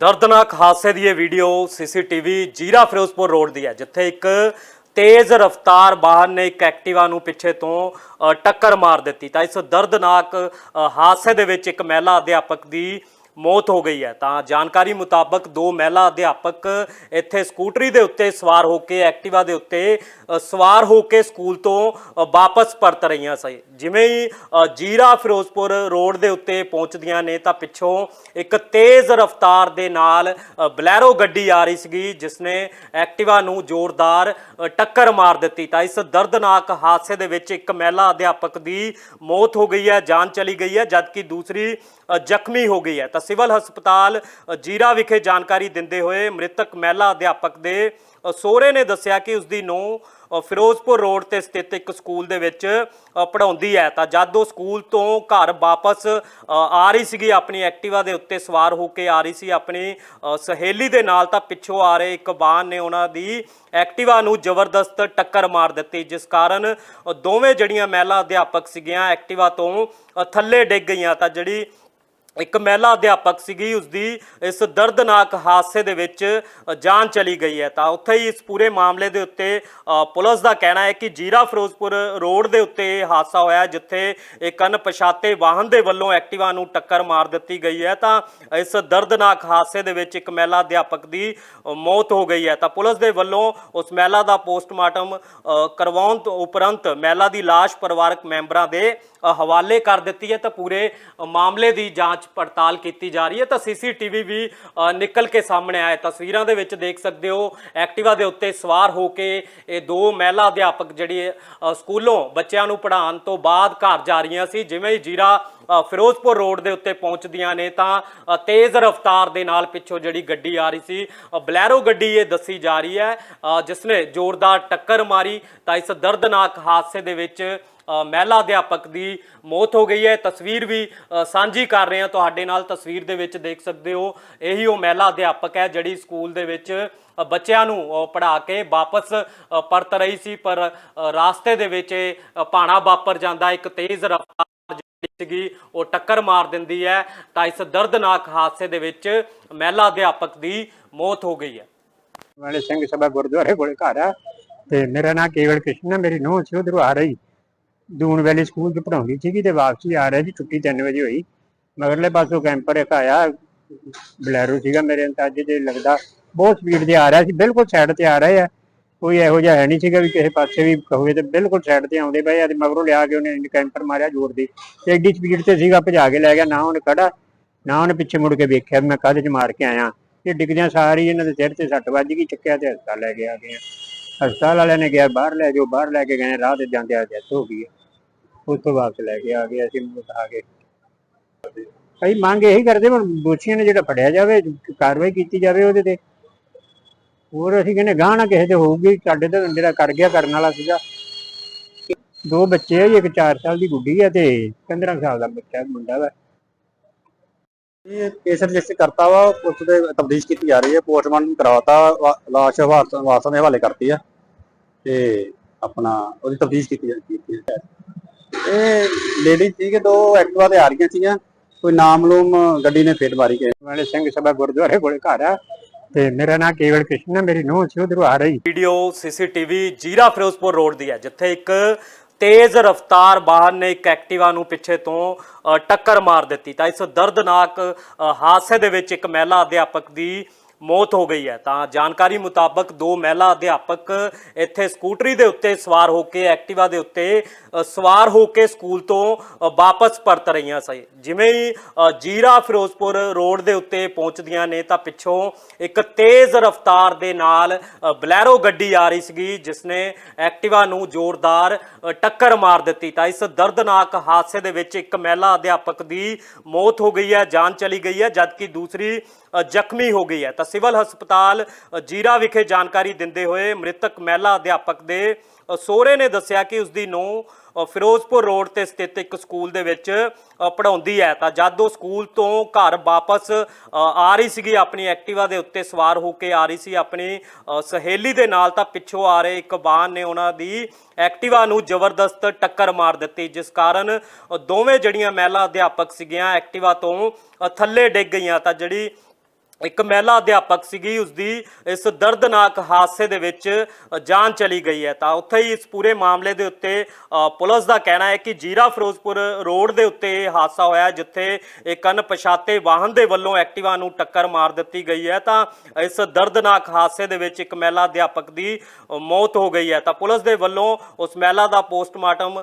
ਦਰਦਨਾਕ ਹਾਦਸੇ ਦੀ ਇਹ ਵੀਡੀਓ ਸੀਸੀਟੀਵੀ ਜੀਰਾ ਫਿਰੋਜ਼ਪੁਰ ਰੋਡ ਦੀ ਹੈ ਜਿੱਥੇ ਇੱਕ ਤੇਜ਼ ਰਫ਼ਤਾਰ ਵਾਹਨ ਨੇ ਇੱਕ ਐਕਟਿਵਾ ਨੂੰ ਪਿੱਛੇ ਤੋਂ ਅ, ਟੱਕਰ ਮਾਰ ਦਿੱਤੀ। ਤਾਂ ਇਸ ਦਰਦਨਾਕ ਅ, ਹਾਦਸੇ ਦੇ ਵਿੱਚ ਇੱਕ ਮਹਿਲਾ ਅਧਿਆਪਕ ਦੀ ਮੌਤ ਹੋ ਗਈ ਹੈ। ਤਾਂ ਜਾਣਕਾਰੀ ਮੁਤਾਬਕ ਦੋ ਮਹਿਲਾ ਅਧਿਆਪਕ ਇੱਥੇ ਸਕੂਟਰੀ ਦੇ ਉੱਤੇ ਸਵਾਰ ਹੋ ਕੇ, ਐਕਟਿਵਾ ਦੇ ਉੱਤੇ ਸਵਾਰ ਹੋ ਕੇ ਸਕੂਲ ਤੋਂ ਵਾਪਸ ਪਰਤ ਰਹੀਆਂ ਸੀ ਜਿਵੇਂ ਹੀ ਜੀਰਾ ਫਿਰੋਜ਼ਪੁਰ ਰੋਡ ਦੇ ਉੱਤੇ ਪਹੁੰਚਦੀਆਂ ਨੇ, ਤਾਂ ਪਿੱਛੋਂ ਇੱਕ ਤੇਜ਼ ਰਫ਼ਤਾਰ ਦੇ ਨਾਲ ਬਲੈਰੋ ਗੱਡੀ ਆ ਰਹੀ ਸੀਗੀ ਜਿਸ ਨੇ ਐਕਟਿਵਾ ਨੂੰ ਜ਼ੋਰਦਾਰ ਟੱਕਰ ਮਾਰ ਦਿੱਤੀ। ਤਾਂ ਇਸ ਦਰਦਨਾਕ ਹਾਦਸੇ ਦੇ ਵਿੱਚ ਇੱਕ ਮਹਿਲਾ ਅਧਿਆਪਕ ਦੀ ਮੌਤ ਹੋ ਗਈ ਹੈ, ਜਾਨ ਚਲੀ ਗਈ ਹੈ, ਜਦਕਿ ਦੂਸਰੀ ਜ਼ਖਮੀ ਹੋ ਗਈ ਹੈ। ਤਾਂ ਸਿਵਲ ਹਸਪਤਾਲ ਜੀਰਾ ਵਿਖੇ ਜਾਣਕਾਰੀ ਦਿੰਦੇ ਹੋਏ ਮ੍ਰਿਤਕ ਮਹਿਲਾ ਅਧਿਆਪਕ ਦੇ ਅ, ਸਹੁਰੇ ਨੇ ਦੱਸਿਆ ਕਿ ਉਸ ਦੀ ਨੂੰਹ ਫਿਰੋਜ਼ਪੁਰ ਰੋਡ ਤੇ ਸਥਿਤ ਇੱਕ ਸਕੂਲ ਦੇ ਵਿੱਚ ਅ, ਪੜ੍ਹਾਉਂਦੀ ਹੈ। ਤਾਂ ਜਦ ਉਹ ਸਕੂਲ ਤੋਂ ਘਰ ਵਾਪਸ ਆ ਰਹੀ ਸੀਗੀ ਆਪਣੀ ਐਕਟਿਵਾ ਦੇ ਉੱਤੇ ਸਵਾਰ ਹੋ ਕੇ ਆ ਰਹੀ ਸੀ ਆਪਣੀ ਸਹੇਲੀ ਦੇ ਨਾਲ ਤਾਂ ਪਿੱਛੋਂ ਆ ਰਹੇ ਇੱਕ ਵਾਹਨ ਨੇ ਉਹਨਾਂ ਦੀ ਐਕਟਿਵਾ ਨੂੰ ਜ਼ਬਰਦਸਤ ਟੱਕਰ ਮਾਰ ਦਿੱਤੀ ਜਿਸ ਕਾਰਨ ਦੋਵੇਂ ਜਿਹੜੀਆਂ ਮਹਿਲਾ ਅਧਿਆਪਕ ਸੀਗੀਆਂ ਐਕਟਿਵਾ ਤੋਂ ਥੱਲੇ ਡਿੱਗ ਗਈਆਂ। ਤਾਂ ਜਿਹੜੀ ਇੱਕ ਮਹਿਲਾ ਅਧਿਆਪਕ ਸੀਗੀ ਉਸ ਦੀ ਇਸ ਦਰਦਨਾਕ ਹਾਦਸੇ ਦੇ ਵਿੱਚ ਜਾਨ ਚਲੀ ਗਈ ਹੈ। ਤਾਂ ਉੱਥੇ ਹੀ ਇਸ ਪੂਰੇ ਮਾਮਲੇ ਦੇ ਉੱਤੇ ਪੁਲਿਸ ਦਾ ਕਹਿਣਾ ਹੈ ਕਿ ਜੀਰਾ ਫਿਰੋਜ਼ਪੁਰ ਰੋਡ ਦੇ ਉੱਤੇ ਇਹ ਹਾਦਸਾ ਹੋਇਆ, ਜਿੱਥੇ ਇੱਕ ਅਣਪਛਾਤੇ ਵਾਹਨ ਦੇ ਵੱਲੋਂ ਐਕਟਿਵਾ ਨੂੰ ਟੱਕਰ ਮਾਰ ਦਿੱਤੀ ਗਈ ਹੈ। ਤਾਂ ਇਸ ਦਰਦਨਾਕ ਹਾਦਸੇ ਦੇ ਵਿੱਚ ਇੱਕ ਮਹਿਲਾ ਅਧਿਆਪਕ ਦੀ ਮੌਤ ਹੋ ਗਈ ਹੈ। ਤਾਂ ਪੁਲਿਸ ਦੇ ਵੱਲੋਂ ਉਸ ਮਹਿਲਾ ਦਾ ਪੋਸਟਮਾਰਟਮ ਕਰਵਾਉਣ ਤੋਂ ਉਪਰੰਤ ਮਹਿਲਾ ਦੀ ਲਾਸ਼ ਪਰਿਵਾਰਕ ਮੈਂਬਰਾਂ ਦੇ ਹਵਾਲੇ ਕਰ ਦਿੱਤੀ ਹੈ। ਤਾਂ ਪੂਰੇ ਮਾਮਲੇ ਦੀ ਜਾਂਚ ਪੜਤਾਲ ਕੀਤੀ ਜਾ ਰਹੀ ਹੈ ਤਾਂ ਸੀਸੀਟੀਵੀ ਵੀ ਨਿਕਲ ਕੇ ਸਾਹਮਣੇ ਆਇਆ ਤਸਵੀਰਾਂ ਦੇ ਵਿੱਚ ਦੇਖ ਸਕਦੇ ਹੋ ਐਕਟਿਵਾ ਦੇ ਉੱਤੇ ਸਵਾਰ ਹੋ ਕੇ ਇਹ ਦੋ ਮਹਿਲਾ ਅਧਿਆਪਕ ਜਿਹੜੀ ਸਕੂਲੋਂ ਬੱਚਿਆਂ ਨੂੰ ਪੜ੍ਹਾਉਣ ਤੋਂ ਬਾਅਦ ਘਰ ਜਾ ਰਹੀਆਂ ਸੀ। ਜਿਵੇਂ ਹੀ ਜੀਰਾ ਫਿਰੋਜ਼ਪੁਰ ਰੋਡ ਦੇ ਉੱਤੇ ਪਹੁੰਚਦੀਆਂ ਨੇ ਤਾਂ ਤੇਜ਼ ਰਫ਼ਤਾਰ ਦੇ ਨਾਲ ਪਿੱਛੋਂ ਜਿਹੜੀ ਗੱਡੀ ਆ ਰਹੀ ਸੀ ਬਲੈਰੋ ਗੱਡੀ ਇਹ ਦੱਸੀ ਜਾ ਰਹੀ ਹੈ ਅ, ਜਿਸ ਨੇ ਜ਼ੋਰਦਾਰ ਟੱਕਰ ਮਾਰੀ ਤਾਂ ਇਸ ਦਰਦਨਾਕ ਹਾਦਸੇ ਦੇ ਵਿੱਚ ਮਹਿਲਾ ਅਧਿਆਪਕ ਦੀ ਮੌਤ ਹੋ ਗਈ ਹੈ। ਤਸਵੀਰ ਵੀ ਸਾਂਝੀ ਕਰ ਰਹੇ ਹਾਂ ਤੁਹਾਡੇ ਨਾਲ। ਤਸਵੀਰ ਦੇ ਵਿੱਚ ਦੇਖ ਸਕਦੇ ਹੋ ਇਹੀ ਉਹ ਮਹਿਲਾ ਅਧਿਆਪਕ ਹੈ ਜਿਹੜੀ ਸਕੂਲ ਦੇ ਵਿੱਚ ਬੱਚਿਆਂ ਨੂੰ ਪੜਾ ਕੇ ਵਾਪਸ ਪਰਤ ਰਹੀ ਸੀ। ਪਰ ਅ, ਰਾਸਤੇ ਦੇ ਵਿੱਚ ਇਹ, ਭਾਣਾ ਵਾਪਰ ਜਾਂਦਾ। ਇੱਕ ਤੇਜ਼ ਰਫ਼ਤਾਰ ਸੀਗੀ ਉਹ ਟੱਕਰ ਮਾਰ ਦਿੰਦੀ ਹੈ। ਤਾਂ ਇਸ ਦਰਦਨਾਕ ਹਾਦਸੇ ਦੇ ਵਿੱਚ ਮਹਿਲਾ ਅਧਿਆਪਕ ਦੀ ਮੌਤ ਹੋ ਗਈ ਹੈ। ਵਾਲੇ ਸਿੰਘ ਸਭਾ ਗੁਰਦੁਆਰੇ ਕੋਲੇ ਘਰ ਆ ਤੇ ਮੇਰਾ ਨਾਂ ਕੇਵਲ ਕ੍ਰਿਸ਼ਨ ਹੈ। ਮੇਰੀ ਨੂੰਹ ਸੀ ਉਧਰੋਂ ਆ ਰਹੀ। ਦੂਨ ਵੈਲੀ ਸਕੂਲ ਚ ਪੜਾਉਂਦੀ ਸੀਗੀ ਤੇ ਵਾਪਸੀ ਆ ਰਿਹਾ ਸੀ ਛੁੱਟੀ 3 ਵਜੇ ਹੋਈ। ਮਗਰਲੇ ਪਾਸੋਂ ਕੈਂਪਰ ਇੱਕ ਆਇਆ, ਬਲੈਰੋ ਸੀਗਾ ਮੇਰੇ ਅੰਦਾਜ਼ੇ ਤੇ ਲੱਗਦਾ ਬਹੁਤ ਸਪੀਡ ਤੇ ਆ ਰਿਹਾ ਸੀ, ਬਿਲਕੁਲ ਸਾਈਡ ਤੇ ਆ ਰਹੇ ਆ। ਕੋਈ ਇਹੋ ਜਿਹਾ ਹੈ ਨਹੀਂ ਸੀਗਾ ਵੀ ਕਿਸੇ ਪਾਸੇ ਵੀ ਹੋਵੇ ਤੇ ਬਿਲਕੁਲ ਸਾਈਡ ਤੇ ਆਉਂਦੇ ਪਏ ਆ ਤੇ ਮਗਰੋਂ ਲਿਆ ਕੇ ਉਹਨੇ ਕੈਂਪਰ ਮਾਰਿਆ ਜ਼ੋਰ ਦੀ। ਤੇ ਐਡੀ ਸਪੀਡ ਤੇ ਸੀਗਾ, ਭਜਾ ਕੇ ਲੈ ਗਿਆ, ਨਾ ਉਹਨੇ ਖੜਾ, ਨਾ ਉਹਨੇ ਪਿੱਛੇ ਮੁੜ ਕੇ ਵੇਖਿਆ ਮੈਂ ਕਾਹਦੇ ਚ ਮਾਰ ਕੇ ਆਇਆ। ਤੇ ਡਿੱਗਦਿਆਂ ਸਾਰੀ ਇਹਨਾਂ ਦੇ ਸਿਰ ਤੇ ਸੱਟ ਵੱਜ ਗਈ, ਚੱਕਿਆ ਤੇ ਹਸਪਤਾਲ ਲੈ ਕੇ ਆ ਗਏ ਹਸਪਤਾਲ ਵਾਲਿਆਂ ਨੇ ਗਿਆ ਬਾਹਰ ਲੈ ਜਾਓ, ਬਾਹਰ ਲੈ ਕੇ ਗਏ, ਰਾਹ ਤੇ ਜਾਂਦੇ ਆ ਡੈਥ ਹੋ ਗਈ ਹੈ। ਉਸ ਤੋਂ ਵਾਪਸ ਲੈ ਕੇ ਆ ਗਏ, ਅਸੀਂ ਆ ਗਏ ਅਸੀਂ ਮੰਗ ਇਹੀ ਕਰਦੇ ਹੁਣ ਦੋਸ਼ੀਆਂ ਨੇ ਜਿਹੜਾ ਫੜਿਆ ਜਾਵੇ, ਕਾਰਵਾਈ ਕੀਤੀ ਜਾਵੇ ਉਹਦੇ ਤੇ। ਹੋਰ ਅਸੀਂ ਕਹਿੰਦੇ ਗਾਹ ਨਾ ਕਿਸੇ ਤੇ ਹੋਊਗੀ, ਸਾਡੇ ਤਾਂ ਜਿਹੜਾ ਕਰ ਗਿਆ, ਕਰਨ ਵਾਲਾ ਸੀਗਾ। ਦੋ ਬੱਚੇ ਆ ਇੱਕ 4 ਸਾਲ ਦੀ ਗੁੱਡੀ ਹੈ ਤੇ 15 ਸਾਲ ਦਾ ਬੱਚਾ ਮੁੰਡਾ ਵਾ। ਇਹ ਕੇਸ ਰਜਿਸਟਰ ਕਰਤਾ ਵਾ ਉਸ ਦੇ ਤਬਦੀਸ਼ ਕੀਤੀ ਜਾ ਰਹੀ ਹੈ, ਪੋਸਟਮਾਰਟਮ ਕਰਵਾਤਾ ਲਾਸ਼ ਵਾਰਸਾਂ ਦੇ ਹਵਾਲੇ ਕਰਤੀ ਆ। ਤੇ ਆਪਣਾ ਉਹਦੀ ਤਬਦੀਸ਼ ਕੀਤੀ ਜਾ ਕੀਤੀ ਹੈ ਇਹ ਲੇਡੀ ਸੀਗੇ ਦੋ ਐਕਟਿਵਾ ਤੇ ਆ ਰਹੀਆਂ ਸੀਗੀਆਂ। ਕੋਈ ਨਾਮਲੂਮ ਗੱਡੀ ਨੇ ਫੇਟ ਮਾਰੀ ਕੇ ਵਾਲੇ ਸਿੰਘ ਸਭਾ ਗੁਰਦੁਆਰੇ ਕੋਲੇ ਘਰ ਆ। ਤੇ ਮੇਰਾ ਨਾਮ ਕੇਵਲ ਕ੍ਰਿਸ਼ਨ ਹੈ ਮੇਰੀ ਨੂੰਹ ਸੀ ਉਧਰੋਂ ਆ ਰਹੀ। ਵੀਡੀਓ ਸੀਸੀਟੀਵੀ ਜੀਰਾ ਫਿਰੋਜ਼ਪੁਰ ਰੋਡ ਦੀ ਹੈ ਜਿੱਥੇ ਇੱਕ ਤੇਜ਼ ਰਫ਼ਤਾਰ ਵਾਹਨ ਨੇ ਇੱਕ ਐਕਟਿਵਾ ਨੂੰ ਪਿੱਛੇ ਤੋਂ ਟੱਕਰ ਮਾਰ ਦਿੱਤੀ। ਤਾਂ ਇਸ ਦਰਦਨਾਕ ਹਾਦਸੇ ਦੇ ਵਿੱਚ ਇੱਕ ਮਹਿਲਾ ਅਧਿਆਪਕ ਦੀ ਮੌਤ ਹੋ ਗਈ ਹੈ। ਤਾਂ ਜਾਣਕਾਰੀ ਮੁਤਾਬਕ ਦੋ ਮਹਿਲਾ ਅਧਿਆਪਕ ਇੱਥੇ ਸਕੂਟਰੀ ਦੇ ਉੱਤੇ ਸਵਾਰ ਹੋ ਕੇ, ਐਕਟਿਵਾ ਦੇ ਉੱਤੇ ਸਵਾਰ ਹੋ ਕੇ ਸਕੂਲ ਤੋਂ ਵਾਪਸ ਪਰਤ ਰਹੀਆਂ ਸੀ ਜਿਵੇਂ ਹੀ ਜੀਰਾ ਫਿਰੋਜ਼ਪੁਰ ਰੋਡ ਦੇ ਉੱਤੇ ਪਹੁੰਚਦੀਆਂ ਨੇ, ਤਾਂ ਪਿੱਛੋਂ ਇੱਕ ਤੇਜ਼ ਰਫ਼ਤਾਰ ਦੇ ਨਾਲ ਬਲੈਰੋ ਗੱਡੀ ਆ ਰਹੀ ਸੀਗੀ ਜਿਸ ਨੇ ਐਕਟਿਵਾ ਨੂੰ ਜ਼ੋਰਦਾਰ ਟੱਕਰ ਮਾਰ ਦਿੱਤੀ। ਤਾਂ ਇਸ ਦਰਦਨਾਕ ਹਾਦਸੇ ਦੇ ਵਿੱਚ ਇੱਕ ਮਹਿਲਾ ਅਧਿਆਪਕ ਦੀ ਮੌਤ ਹੋ ਗਈ ਹੈ, ਜਾਨ ਚਲੀ ਗਈ ਹੈ, ਜਦਕਿ ਦੂਸਰੀ ਜ਼ਖਮੀ ਹੋ ਗਈ ਹੈ। ਤਾਂ ਸਿਵਲ ਹਸਪਤਾਲ ਜੀਰਾ ਵਿਖੇ ਜਾਣਕਾਰੀ ਦਿੰਦੇ ਹੋਏ ਮ੍ਰਿਤਕ ਮਹਿਲਾ ਅਧਿਆਪਕ ਦੇ ਅ, ਸਹੁਰੇ ਨੇ ਦੱਸਿਆ ਕਿ ਉਸ ਦੀ ਨੂੰਹ ਫਿਰੋਜ਼ਪੁਰ ਰੋਡ ਤੇ ਸਥਿਤ ਇੱਕ ਸਕੂਲ ਦੇ ਵਿੱਚ ਅ, ਪੜ੍ਹਾਉਂਦੀ ਹੈ। ਤਾਂ ਜਦ ਉਹ ਸਕੂਲ ਤੋਂ ਘਰ ਵਾਪਸ ਆ ਰਹੀ ਸੀਗੀ ਆਪਣੀ ਐਕਟਿਵਾ ਦੇ ਉੱਤੇ ਸਵਾਰ ਹੋ ਕੇ ਆ ਰਹੀ ਸੀ ਆਪਣੀ ਸਹੇਲੀ ਦੇ ਨਾਲ ਤਾਂ ਪਿੱਛੋਂ ਆ ਰਹੇ ਇੱਕ ਵਾਹਨ ਨੇ ਉਹਨਾਂ ਦੀ ਐਕਟਿਵਾ ਨੂੰ ਜ਼ਬਰਦਸਤ ਟੱਕਰ ਮਾਰ ਦਿੱਤੀ ਜਿਸ ਕਾਰਨ ਦੋਵੇਂ ਜਿਹੜੀਆਂ ਮਹਿਲਾ ਅਧਿਆਪਕ ਸੀਗੀਆਂ ਐਕਟਿਵਾ ਤੋਂ ਥੱਲੇ ਡਿੱਗ ਗਈਆਂ। ਤਾਂ ਜਿਹੜੀ ਇੱਕ ਮਹਿਲਾ ਅਧਿਆਪਕ ਸੀਗੀ ਉਸ ਦੀ ਇਸ ਦਰਦਨਾਕ ਹਾਦਸੇ ਦੇ ਵਿੱਚ ਜਾਨ ਚਲੀ ਗਈ ਹੈ। ਤਾਂ ਉੱਥੇ ਹੀ ਇਸ ਪੂਰੇ ਮਾਮਲੇ ਦੇ ਉੱਤੇ ਪੁਲਿਸ ਦਾ ਕਹਿਣਾ ਹੈ ਕਿ ਜੀਰਾ ਫਿਰੋਜ਼ਪੁਰ ਰੋਡ ਦੇ ਉੱਤੇ ਇਹ ਹਾਦਸਾ ਹੋਇਆ ਜਿੱਥੇ ਇੱਕ ਅਣਪਛਾਤੇ ਵਾਹਨ ਦੇ ਵੱਲੋਂ ਐਕਟਿਵਾ ਨੂੰ ਟੱਕਰ ਮਾਰ ਦਿੱਤੀ ਗਈ ਹੈ। ਤਾਂ ਇਸ ਦਰਦਨਾਕ ਹਾਦਸੇ ਦੇ ਵਿੱਚ ਇੱਕ ਮਹਿਲਾ ਅਧਿਆਪਕ ਦੀ ਮੌਤ ਹੋ ਗਈ ਹੈ। ਤਾਂ ਪੁਲਿਸ ਦੇ ਵੱਲੋਂ ਉਸ ਮਹਿਲਾ ਦਾ ਪੋਸਟਮਾਰਟਮ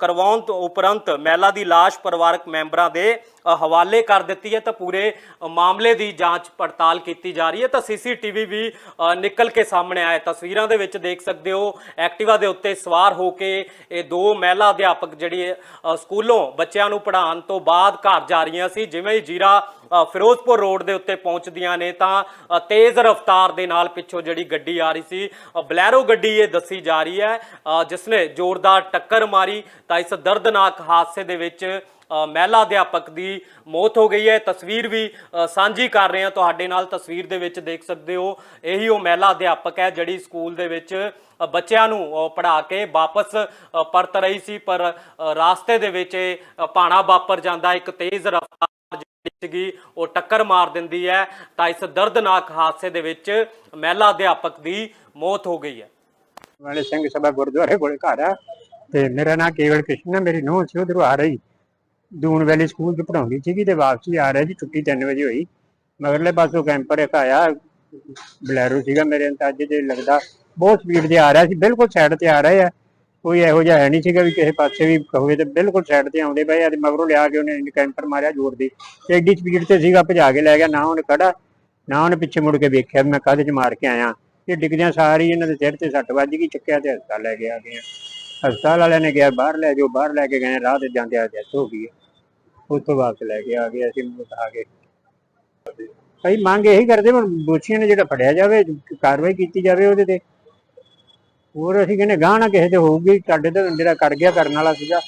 ਕਰਵਾਉਣ ਤੋਂ ਉਪਰੰਤ ਮਹਿਲਾ ਦੀ ਲਾਸ਼ ਪਰਿਵਾਰਕ ਮੈਂਬਰਾਂ ਦੇ ਹਵਾਲੇ ਕਰ ਦਿੱਤੀ ਹੈ ਤਾਂ ਪੂਰੇ ਮਾਮਲੇ ਦੀ ਜਾਂਚ ਪੜਤਾਲ ਕੀਤੀ ਜਾ ਰਹੀ ਹੈ। ਤਾਂ ਸੀਸੀਟੀਵੀ ਵੀ ਨਿਕਲ ਕੇ ਸਾਹਮਣੇ ਆਇਆ ਤਸਵੀਰਾਂ ਦੇ ਵਿੱਚ ਦੇਖ ਸਕਦੇ ਹੋ ਐਕਟਿਵਾ ਦੇ ਉੱਤੇ ਸਵਾਰ ਹੋ ਕੇ ਇਹ ਦੋ ਮਹਿਲਾ ਅਧਿਆਪਕ ਜਿਹੜੀ ਸਕੂਲੋਂ ਬੱਚਿਆਂ ਨੂੰ ਪੜ੍ਹਾਉਣ ਤੋਂ ਬਾਅਦ ਘਰ ਜਾ ਰਹੀਆਂ ਸੀ। ਜਿਵੇਂ ਹੀ ਜੀਰਾ ਫਿਰੋਜ਼ਪੁਰ ਰੋਡ ਦੇ ਉੱਤੇ ਪਹੁੰਚਦੀਆਂ ਨੇ ਤਾਂ ਤੇਜ਼ ਰਫ਼ਤਾਰ ਦੇ ਨਾਲ ਪਿੱਛੋਂ ਜਿਹੜੀ ਗੱਡੀ ਆ ਰਹੀ ਸੀ ਬਲੈਰੋ ਗੱਡੀ ਇਹ ਦੱਸੀ ਜਾ ਰਹੀ ਹੈ। ਅ, ਜਿਸ ਨੇ ਜ਼ੋਰਦਾਰ ਟੱਕਰ ਮਾਰੀ ਤਾਂ ਇਸ ਦਰਦਨਾਕ ਹਾਦਸੇ ਦੇ ਵਿੱਚ ਮਹਿਲਾ ਅਧਿਆਪਕ ਦੀ ਮੌਤ ਹੋ ਗਈ ਹੈ। ਤਸਵੀਰ ਵੀ ਸਾਂਝੀ ਕਰ ਰਹੇ ਹਾਂ। ਤੁਹਾਡੇ ਨਾਲ ਤਸਵੀਰ ਦੇ ਵਿੱਚ ਦੇਖ ਸਕਦੇ ਹੋ। ਇਹੀ ਉਹ ਮਹਿਲਾ ਅਧਿਆਪਕ ਹੈ ਜਿਹੜੀ ਸਕੂਲ ਦੇ ਵਿੱਚ ਬੱਚਿਆਂ ਨੂੰ ਪੜ੍ਹਾ ਕੇ ਵਾਪਸ ਪਰਤ ਰਹੀ ਸੀ। ਪਰ ਅ, ਰਾਸਤੇ ਦੇ ਵਿੱਚ ਇਹ, ਭਾਣਾ ਵਾਪਰ ਜਾਂਦਾ। ਇੱਕ ਤੇਜ਼ ਰਫ਼ਤਾਰ ਸੀਗੀ ਉਹ ਟੱਕਰ ਮਾਰ ਦਿੰਦੀ ਹੈ। ਤਾਂ ਇਸ ਦਰਦਨਾਕ ਹਾਦਸੇ ਦੇ ਵਿੱਚ ਮਹਿਲਾ ਅਧਿਆਪਕ ਦੀ ਮੌਤ ਹੋ ਗਈ ਹੈ। ਵਾਲੇ ਸਿੰਘ ਸਭਾ ਗੁਰਦੁਆਰੇ ਕੋਲੇ ਘਰ ਆ। ਤੇ ਮੇਰਾ ਨਾਮ ਕੇਵਲ ਕ੍ਰਿਸ਼ਨ ਹੈ। ਮੇਰੀ ਨੂੰਹ ਸੀ ਉਧਰੋਂ ਆ ਰਹੀ। ਦੂਨ ਵੈਲੀ ਸਕੂਲ ਚ ਪੜਾਉਂਦੀ ਸੀਗੀ ਤੇ ਵਾਪਸੀ ਆ ਰਿਹਾ ਜੀ, ਛੁੱਟੀ 3 ਵਜੇ ਹੋਈ। ਮਗਰਲੇ ਪਾਸੋਂ ਕੈਂਪਰ ਇੱਕ ਆਇਆ, ਬਲੈਰੋ ਸੀਗਾ ਮੇਰੇ ਅੰਦਾਜ਼ੇ ਤੇ ਲੱਗਦਾ ਬਹੁਤ ਸਪੀਡ ਤੇ ਆ ਰਿਹਾ ਸੀ, ਬਿਲਕੁਲ ਸਾਈਡ ਤੇ ਆ ਰਹੇ ਆ। ਕੋਈ ਇਹੋ ਜਿਹਾ ਹੈ ਨਹੀਂ ਸੀਗਾ ਵੀ ਕਿਸੇ ਪਾਸੇ ਵੀ ਹੋਵੇ ਤੇ ਬਿਲਕੁਲ ਸਾਈਡ ਤੇ ਆਉਂਦੇ ਪਏ ਆ ਤੇ ਮਗਰੋਂ ਲਿਆ ਕੇ ਉਹਨੇ ਕੈਂਪਰ ਮਾਰਿਆ ਜ਼ੋਰ ਦੀ। ਤੇ ਐਡੀ ਸਪੀਡ ਤੇ ਸੀਗਾ, ਭਜਾ ਕੇ ਲੈ ਗਿਆ, ਨਾ ਉਹਨੇ ਖੜਾ, ਨਾ ਉਹਨੇ ਪਿੱਛੇ ਮੁੜ ਕੇ ਵੇਖਿਆ ਮੈਂ ਕਾਹਦੇ ਚ ਮਾਰ ਕੇ ਆਇਆ। ਇਹ ਡਿੱਗਦਿਆਂ ਸਾਰੀ ਇਹਨਾਂ ਦੇ ਸਿਰ ਤੇ ਸੱਟ ਵੱਜ ਗਈ, ਚੱਕਿਆ ਤੇ ਹਸਪਤਾਲ ਲੈ ਕੇ ਆ ਗਏ ਹਸਪਤਾਲ ਵਾਲਿਆਂ ਨੇ ਕਿਹਾ, ਬਾਹਰ ਲੈ ਜਾਓ, ਬਾਹਰ ਲੈ ਕੇ ਗਏ, ਰਾਹ ਤੇ ਜਾਂਦੇ ਆ ਡੈਥ ਹੋ ਗਈ ਉਸ ਤੋਂ ਵਾਪਸ ਲੈ ਕੇ ਆ ਗਏ, ਅਸੀਂ ਉਠਾ ਕੇ ਸਹੀ ਮੰਗ ਇਹੀ ਕਰਦੇ, ਹੁਣ ਦੋਸ਼ੀਆਂ ਨੇ ਜਿਹੜਾ ਫੜਿਆ ਜਾਵੇ, ਕਾਰਵਾਈ ਕੀਤੀ ਜਾਵੇ ਉਹਦੇ ਤੇ। ਹੋਰ ਅਸੀਂ ਕਹਿੰਦੇ, ਗਾਹ ਨਾ ਕਿਸੇ ਤੇ ਹੋਊਗੀ, ਸਾਡੇ ਤੇ ਜਿਹੜਾ ਕਰ ਗਿਆ, ਕਰਨ ਵਾਲਾ ਸੀਗਾ।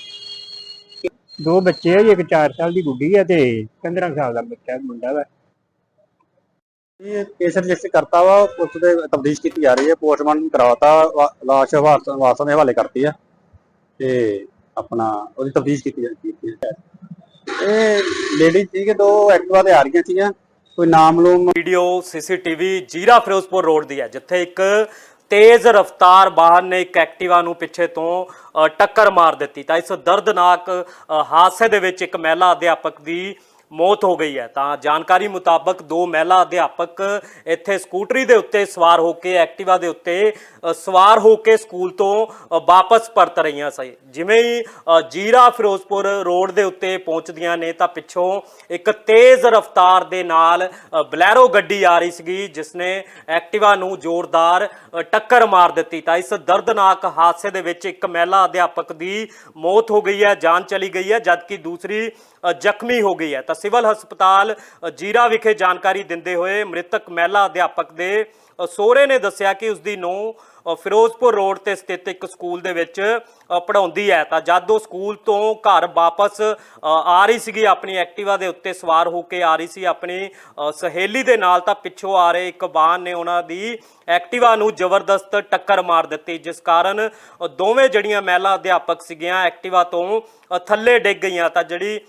ਦੋ ਬੱਚੇ ਆ ਜੀ, ਇੱਕ 4 ਸਾਲ ਦੀ ਗੁੱਡੀ ਆ ਤੇ 15 ਸਾਲ ਦਾ ਬੱਚਾ, ਮੁੰਡਾ ਵਾ। ਇਹ ਕੇਸ ਰਜਿਸਟਰ ਕਰਤਾ ਵਾ, ਉਸ ਦੇ ਤਬਦੀਸ਼ ਕੀਤੀ ਜਾ ਰਹੀ ਹੈ ਪੋਸਟਮਾਰਟਮ ਕਰਵਾਤਾ ਲਾਸ਼ ਵਾਰਸਾਂ ਵਾਰਸਾਂ ਦੇ ਹਵਾਲੇ ਕਰਤੀ ਆ। ਤੇ ਆਪਣਾ ਉਹਦੀ ਤਬਦੀਸ਼ ਕੀਤੀ ਜਾ ਹੈ। ਇਹ ਲੇਡੀ ਸੀਗੇ ਦੋ ਐਕਟਿਵਾ ਤੇ ਆ ਰਹੀਆਂ ਸੀਗੀਆਂ। ਕੋਈ ਨਾਮ ਵੀਡੀਓ ਸੀਸੀਟੀਵੀ ਜੀਰਾ ਫਿਰੋਜ਼ਪੁਰ ਰੋਡ ਦੀ ਹੈ, ਜਿੱਥੇ ਇੱਕ ਤੇਜ਼ ਰਫ਼ਤਾਰ ਵਾਹਨ ਨੇ ਇੱਕ ਐਕਟਿਵਾ ਨੂੰ ਪਿੱਛੇ ਤੋਂ ਟੱਕਰ ਮਾਰ ਦਿੱਤੀ। ਤਾਂ ਇਸ ਦਰਦਨਾਕ ਹਾਦਸੇ ਦੇ ਵਿੱਚ ਇੱਕ ਮਹਿਲਾ ਅਧਿਆਪਕ ਦੀ ਮੌਤ ਹੋ ਗਈ ਹੈ। ਤਾਂ ਜਾਣਕਾਰੀ ਮੁਤਾਬਕ ਦੋ ਮਹਿਲਾ ਅਧਿਆਪਕ ਇੱਥੇ ਸਕੂਟਰੀ ਦੇ ਉੱਤੇ ਸਵਾਰ ਹੋ ਕੇ, ਐਕਟਿਵਾ ਦੇ ਉੱਤੇ ਸਵਾਰ ਹੋ ਕੇ ਸਕੂਲ ਤੋਂ ਵਾਪਸ ਪਰਤ ਰਹੀਆਂ ਸੀ ਜਿਵੇਂ ਹੀ ਜੀਰਾ ਫਿਰੋਜ਼ਪੁਰ ਰੋਡ ਦੇ ਉੱਤੇ ਪਹੁੰਚਦੀਆਂ ਨੇ, ਤਾਂ ਪਿੱਛੋਂ ਇੱਕ ਤੇਜ਼ ਰਫ਼ਤਾਰ ਦੇ ਨਾਲ ਬਲੈਰੋ ਗੱਡੀ ਆ ਰਹੀ ਸੀਗੀ ਜਿਸ ਨੇ ਐਕਟਿਵਾ ਨੂੰ ਜ਼ੋਰਦਾਰ ਟੱਕਰ ਮਾਰ ਦਿੱਤੀ। ਤਾਂ ਇਸ ਦਰਦਨਾਕ ਹਾਦਸੇ ਦੇ ਵਿੱਚ ਇੱਕ ਮਹਿਲਾ ਅਧਿਆਪਕ ਦੀ ਮੌਤ ਹੋ ਗਈ ਹੈ, ਜਾਨ ਚਲੀ ਗਈ ਹੈ, ਜਦਕਿ ਦੂਸਰੀ ਜ਼ਖਮੀ ਹੋ ਗਈ ਹੈ। ਤਾਂ ਸਿਵਲ ਹਸਪਤਾਲ ਜੀਰਾ ਵਿਖੇ ਜਾਣਕਾਰੀ ਦਿੰਦੇ ਹੋਏ ਮ੍ਰਿਤਕ ਮਹਿਲਾ ਅਧਿਆਪਕ ਦੇ ਅ, ਸਹੁਰੇ ਨੇ ਦੱਸਿਆ ਕਿ ਉਸ ਦੀ ਨੂੰਹ ਫਿਰੋਜ਼ਪੁਰ ਰੋਡ ਤੇ ਸਥਿਤ ਇੱਕ ਸਕੂਲ ਦੇ ਵਿੱਚ ਅ, ਪੜ੍ਹਾਉਂਦੀ ਹੈ। ਤਾਂ ਜਦ ਉਹ ਸਕੂਲ ਤੋਂ ਘਰ ਵਾਪਸ ਆ ਰਹੀ ਸੀਗੀ ਆਪਣੀ ਐਕਟਿਵਾ ਦੇ ਉੱਤੇ ਸਵਾਰ ਹੋ ਕੇ ਆ ਰਹੀ ਸੀ ਆਪਣੀ ਸਹੇਲੀ ਦੇ ਨਾਲ ਤਾਂ ਪਿੱਛੋਂ ਆ ਰਹੇ ਇੱਕ ਵਾਹਨ ਨੇ ਉਹਨਾਂ ਦੀ ਐਕਟਿਵਾ ਨੂੰ ਜ਼ਬਰਦਸਤ ਟੱਕਰ ਮਾਰ ਦਿੱਤੀ ਜਿਸ ਕਾਰਨ ਦੋਵੇਂ ਜਿਹੜੀਆਂ ਮਹਿਲਾ ਅਧਿਆਪਕ ਸੀਗੀਆਂ ਐਕਟਿਵਾ ਤੋਂ ਥੱਲੇ ਡਿੱਗ ਗਈਆਂ। ਤਾਂ ਜਿਹੜੀ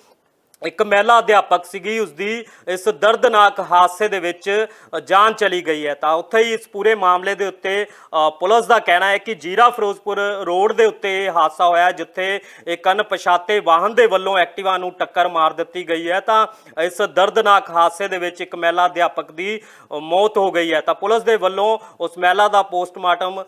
ਇੱਕ ਮਹਿਲਾ ਅਧਿਆਪਕ ਸੀਗੀ ਉਸ ਦੀ ਇਸ ਦਰਦਨਾਕ ਹਾਦਸੇ ਦੇ ਵਿੱਚ ਜਾਨ ਚਲੀ ਗਈ ਹੈ। ਤਾਂ ਉੱਥੇ ਹੀ ਇਸ ਪੂਰੇ ਮਾਮਲੇ ਦੇ ਉੱਤੇ ਪੁਲਿਸ ਦਾ ਕਹਿਣਾ ਹੈ ਕਿ ਜੀਰਾ ਫਿਰੋਜ਼ਪੁਰ ਰੋਡ ਦੇ ਉੱਤੇ ਇਹ ਹਾਦਸਾ ਹੋਇਆ ਜਿੱਥੇ ਇੱਕ ਅਣਪਛਾਤੇ ਵਾਹਨ ਦੇ ਵੱਲੋਂ ਐਕਟਿਵਾ ਨੂੰ ਟੱਕਰ ਮਾਰ ਦਿੱਤੀ ਗਈ ਹੈ। ਤਾਂ ਇਸ ਦਰਦਨਾਕ ਹਾਦਸੇ ਦੇ ਵਿੱਚ ਇੱਕ ਮਹਿਲਾ ਅਧਿਆਪਕ ਦੀ ਮੌਤ ਹੋ ਗਈ ਹੈ। ਤਾਂ ਪੁਲਿਸ ਦੇ ਵੱਲੋਂ ਉਸ ਮਹਿਲਾ ਦਾ ਪੋਸਟਮਾਰਟਮ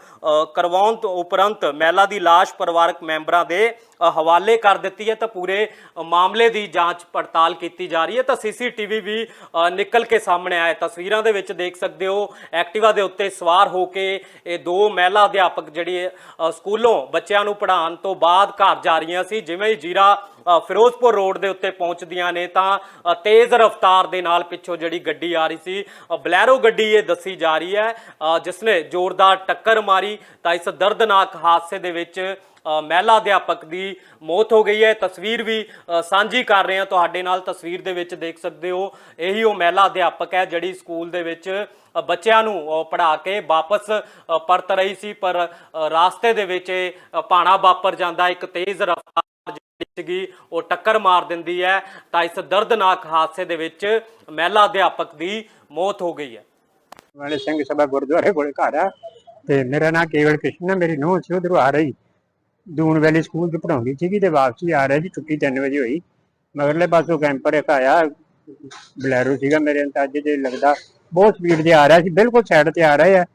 ਕਰਵਾਉਣ ਤੋਂ ਉਪਰੰਤ ਮਹਿਲਾ ਦੀ ਲਾਸ਼ ਪਰਿਵਾਰਕ ਮੈਂਬਰਾਂ ਦੇ ਹਵਾਲੇ ਕਰ ਦਿੱਤੀ ਹੈ। ਤਾਂ ਪੂਰੇ ਮਾਮਲੇ ਦੀ ਜਾਂਚ ਪੜਤਾਲ ਕੀਤੀ ਜਾ ਰਹੀ ਹੈ। ਤਾਂ ਸੀਸੀਟੀਵੀ ਵੀ ਨਿਕਲ ਕੇ ਸਾਹਮਣੇ ਆਇਆ ਤਸਵੀਰਾਂ ਦੇ ਵਿੱਚ ਦੇਖ ਸਕਦੇ ਹੋ ਐਕਟਿਵਾ ਦੇ ਉੱਤੇ ਸਵਾਰ ਹੋ ਕੇ ਇਹ ਦੋ ਮਹਿਲਾ ਅਧਿਆਪਕ ਜਿਹੜੀ ਸਕੂਲੋਂ ਬੱਚਿਆਂ ਨੂੰ ਪੜ੍ਹਾਉਣ ਤੋਂ ਬਾਅਦ ਘਰ ਜਾ ਰਹੀਆਂ ਸੀ। ਜਿਵੇਂ ਹੀ ਜੀਰਾ ਫਿਰੋਜ਼ਪੁਰ ਰੋਡ ਦੇ ਉੱਤੇ ਪਹੁੰਚਦੀਆਂ ਨੇ ਤਾਂ ਤੇਜ਼ ਰਫ਼ਤਾਰ ਦੇ ਨਾਲ ਪਿੱਛੋਂ ਜਿਹੜੀ ਗੱਡੀ ਆ ਰਹੀ ਸੀ ਬਲੈਰੋ ਗੱਡੀ ਇਹ ਦੱਸੀ ਜਾ ਰਹੀ ਹੈ। ਅ, ਜਿਸ ਨੇ ਜ਼ੋਰਦਾਰ ਟੱਕਰ ਮਾਰੀ ਤਾਂ ਇਸ ਦਰਦਨਾਕ ਹਾਦਸੇ ਦੇ ਵਿੱਚ ਮਹਿਲਾ ਅਧਿਆਪਕ ਦੀ ਮੌਤ ਹੋ ਗਈ ਹੈ। ਤਸਵੀਰ ਵੀ ਸਾਂਝੀ ਕਰ ਰਹੇ ਹਾਂ। ਤੁਹਾਡੇ ਨਾਲ ਤਸਵੀਰ ਦੇ ਵਿੱਚ ਦੇਖ ਸਕਦੇ ਹੋ। ਇਹੀ ਉਹ ਮਹਿਲਾ ਅਧਿਆਪਕ ਹੈ ਜਿਹੜੀ ਸਕੂਲ ਦੇ ਵਿੱਚ ਬੱਚਿਆਂ ਨੂੰ ਪੜਾ ਕੇ ਵਾਪਸ ਪਰਤ ਰਹੀ ਸੀ। ਪਰ ਰਾਸਤੇ ਦੇ ਵਿੱਚ ਇਹ, ਵਾਪਰ ਜਾਂਦਾ। ਇੱਕ ਤੇਜ਼ ਰਫ਼ਤਾਰ ਸੀਗੀ ਉਹ ਟੱਕਰ ਮਾਰ ਦਿੰਦੀ ਹੈ। ਤਾਂ ਇਸ ਦਰਦਨਾਕ ਹਾਦਸੇ ਦੇ ਵਿੱਚ ਮਹਿਲਾ ਅਧਿਆਪਕ ਦੀ ਮੌਤ ਹੋ ਗਈ ਹੈ। ਵਾਲੇ ਸਿੰਘ ਸਭਾ ਗੁਰਦੁਆਰੇ ਕੋਲੇ ਘਰ ਆ। ਤੇ ਮੇਰਾ ਨਾਮ ਕੇਵਲ ਕ੍ਰਿਸ਼ਨ ਹੈ ਮੇਰੀ ਨੂੰਹ ਸੀ ਉਧਰੋਂ ਆ ਰਹੀ। ਦੂਨ ਵੈਲੀ ਸਕੂਲ ਚ ਪੜਾਉਂਦੀ ਸੀਗੀ ਤੇ ਵਾਪਸੀ ਆ ਰਿਹਾ ਸੀ, ਛੁੱਟੀ 3 ਵਜੇ ਹੋਈ। ਮਗਰਲੇ ਪਾਸੋਂ ਕੈਂਪਰ ਇੱਕ ਆਇਆ, ਬਲੈਰੋ ਸੀਗਾ ਮੇਰੇ ਅੰਦਾਜ਼ੇ ਜੇ ਲੱਗਦਾ ਬਹੁਤ ਸਪੀਡ ਤੇ ਆ ਰਿਹਾ ਸੀ, ਬਿਲਕੁਲ ਸਾਈਡ ਤੇ ਆ ਰਿਹਾ ਆ।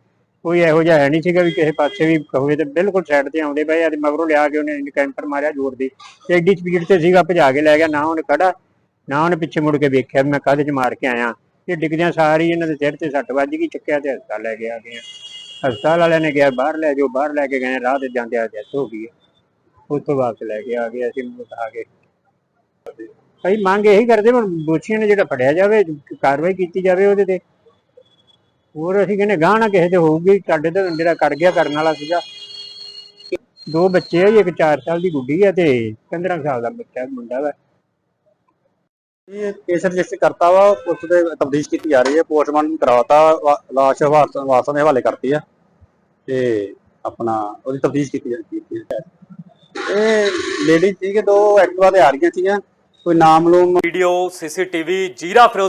ਕੋਈ ਇਹੋ ਜਿਹਾ ਹੈ ਨਹੀਂ ਸੀਗਾ ਵੀ ਕਿਸੇ ਪਾਸੇ ਵੀ ਹੋਵੇ ਤੇ ਬਿਲਕੁਲ ਸਾਈਡ ਤੇ ਆਉਂਦੇ ਪਏ ਆ ਤੇ ਮਗਰੋਂ ਲਿਆ ਕੇ ਉਹਨੇ ਕੈਂਪਰ ਮਾਰਿਆ ਜ਼ੋਰ ਦੀ। ਤੇ ਐਡੀ ਸਪੀਡ ਤੇ ਸੀਗਾ, ਭਜਾ ਕੇ ਲੈ ਗਿਆ, ਨਾ ਉਹਨੇ ਖੜਾ, ਨਾ ਉਹਨੇ ਪਿੱਛੇ ਮੁੜ ਕੇ ਵੇਖਿਆ ਮੈਂ ਕਾਹਦੇ ਚ ਮਾਰ ਕੇ ਆਇਆ। ਇਹ ਡਿੱਗਦਿਆਂ ਸਾਰੀ ਇਹਨਾਂ ਦੇ ਸਿਰ ਤੇ ਸੱਟ ਵੱਜ ਗਈ, ਚੱਕਿਆ ਤੇ ਹਸਪਤਾਲ ਲੈ ਕੇ ਆ ਗਏ ਹਸਪਤਾਲ ਵਾਲਿਆਂ ਨੇ ਕਿਹਾ, ਬਾਹਰ ਲੈ ਜਾਓ, ਬਾਹਰ ਲੈ ਕੇ ਗਏ ਰਾਹ ਤੇ ਜਾਂਦੇ ਆ ਡੈਥ ਹੋ ਗਈ ਹੈ। ਉਸ ਤੋਂ ਵਾਪਸ ਲੈ ਕੇ ਆ ਗਏ, ਅਸੀਂ ਉਠਾ ਕੇ। ਅਸੀਂ ਮੰਗ ਇਹੀ ਕਰਦੇ ਹੁਣ ਦੋਸ਼ੀਆਂ ਨੇ ਜਿਹੜਾ ਫੜਿਆ ਜਾਵੇ, ਕਾਰਵਾਈ ਕੀਤੀ ਜਾਵੇ ਉਹਦੇ ਤੇ। ਹੋਰ ਅਸੀਂ ਕਹਿੰਦੇ ਗਾਹ ਨਾ ਕਿਸੇ ਤੇ ਹੋਊਗੀ, ਸਾਡੇ ਤਾਂ ਜਿਹੜਾ ਕਰ ਗਿਆ, ਕਰਨ ਵਾਲਾ ਸੀਗਾ। ਦੋ ਬੱਚੇ ਆ ਜੀ, ਇੱਕ 4 ਸਾਲ ਦੀ ਗੁੱਡੀ ਆ ਤੇ 15 ਸਾਲ ਦਾ ਬੱਚਾ, ਮੁੰਡਾ ਵਾ। ਇਹ ਕੇਸ ਰਜਿਸਟਰ ਕਰਤਾ ਵਾ ਉਸ ਦੇ ਤਬਦੀਸ਼ ਕੀਤੀ ਜਾ ਰਹੀ ਹੈ, ਪੋਸਟਮਾਰਟਮ ਕਰਵਾਤਾ ਵਾ- ਲਾਸ਼ ਵਾਰਸਾਂ ਦੇ ਹਵਾਲੇ ਕਰਤੀ ਆ। ਤੇ ਆਪਣਾ ਉਹਦੀ ਤਬਦੀਸ਼ ਕੀਤੀ ਜਾ ਕੀਤੀ ਹੈ ਇਹ ਲੇਡੀ ਸੀਗੇ ਦੋ ਐਕਟਿਵਾ ਤੇ ਆ ਰਹੀਆਂ ਸੀਗੀਆਂ, ਕੋਈ ਨਾਮ ਲੋਮ ਵੀਡੀਓ, ਸੀਸੀਟੀਵੀ, ਜੀਰਾ ਫਿਰੋਜ਼